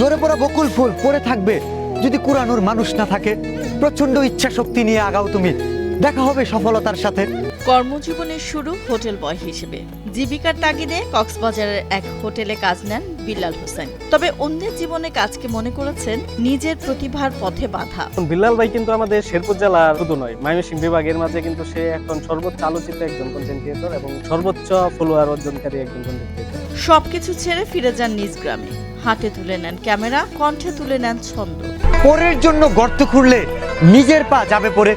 জোরে পড়া বকুল ফুল পড়ে থাকবে। যদি কুরানোর মানুষ না থাকে প্রচণ্ড ইচ্ছা শক্তি নিয়ে আগাও তুমি। দেখা হবে সফলতার সাথে। কর্মজীবনের শুরু হোটেল বয় হিসেবে। জীবিকার তাগিদে কক্সবাজারের এক হোটেলে কাজ নেন বিল্লাল হোসেন। তবে অন্যের জীবনে কাজকে মনে করেছেন নিজের প্রতিভার পথে বাধা। বিল্লাল ভাই কিন্তু আমাদের শেরপুর জেলার শুধু নয় ময়মনসিংহ বিভাগের মাঝে কিন্তু সে এখন সর্বোচ্চ আলোচিত একজন কন্টেন্ট ক্রিয়েটর এবং সর্বোচ্চ ফলোয়ার অর্জনকারী একজন কন্টেন্ট ক্রিয়েটর সবকিছু ছেড়ে ফিরে যান নিজ গ্রামে। হাতে তুলে নেন ক্যামেরা কণ্ঠে তুলে নেন ছন্দ। পরের জন্য গর্ত খুঁড়লে নিজের পা যাবে পরে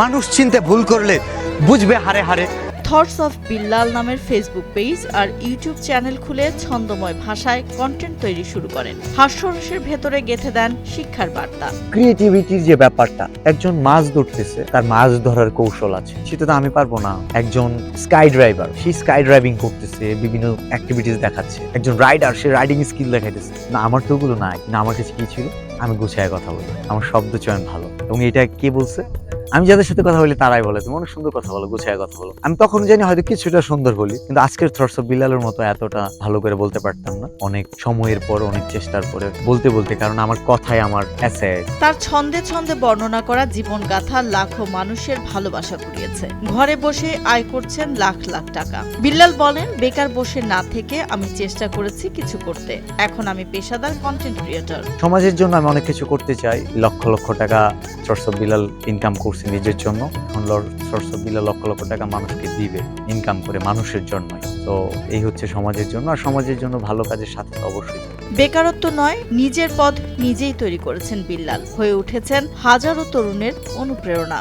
মানুষ চিনতে ভুল করলে বুঝবে হারে হারে। থটস অফ বিল্লাল নামের ফেসবুক পেজ আর ইউটিউব চ্যানেল খুলে ছন্দময় ভাষায় কন্টেন্ট তৈরি শুরু করেন। হাস্যরসের ভেতরে গেঁথে দেন শিক্ষার বার্তা। ক্রিয়েটিভিটির যে ব্যাপারটা একজন মাছ ধরতেছে তার মাছ ধরার কৌশল আছে। সেটা তো আমি পারব না। একজন স্কাই ড্রাইভার সে স্কাই ড্রাইভিং করতেছে বিভিন্ন অ্যাক্টিভিটিস দেখাচ্ছে। একজন রাইডার সে রাইডিং স্কিল দেখাইতেছে। না আমার তো ওগুলো নাই। না আমার কাছে কি ছিল? আমি গুছায় কথা বলি। আমার শব্দ চয়ন ভালো। এবং এটা কে বলছে? আমি যাদের সাথে কথা বলি তারাই বলে তুমি অনেক সুন্দর কথা বলো গুছায় কথা বলো। আমি তখন জানি হয়তো কিছুটা সুন্দর বলি কিন্তু আজকের থ্রটস অফ বিলালের মতো এতটা ভালো করে বলতে পারতাম না। অনেক সময়ের পর অনেক চেষ্টার পরে বলতে বলতে কারণ আমার কথাই আমার অ্যাসে তার ছন্দে ছন্দে বর্ণনা করা জীবনগাথা লাখো মানুষের ভালোবাসা কুড়িয়েছে। ঘরে বসে আয় করছেন লাখ লাখ টাকা। বিল্লাল বলেন বেকার বসে না থেকে আমি চেষ্টা করেছি কিছু করতে। এখন আমি পেশাদার কন্টেন্ট ক্রিয়েটর সমাজের জন্য আমি অনেক কিছু করতে চাই। লক্ষ লক্ষ টাকা সোর্স অফ বিলাল ইনকাম করছি। নিজের জন্য। এখন সোর্স অফ বিলাল লক্ষ লক্ষ টাকা মানুষকে দিবে ইনকাম করে মানুষের জন্য তো এই হচ্ছে সমাজের জন্য। আর সমাজের জন্য ভালো কাজের সাথে অবশ্যই বেকারত্ব নয়, নিজের পথ নিজেই তৈরি করেছেন বিল্লাল। হয়ে উঠেছেন হাজারো তরুণের অনুপ্রেরণা।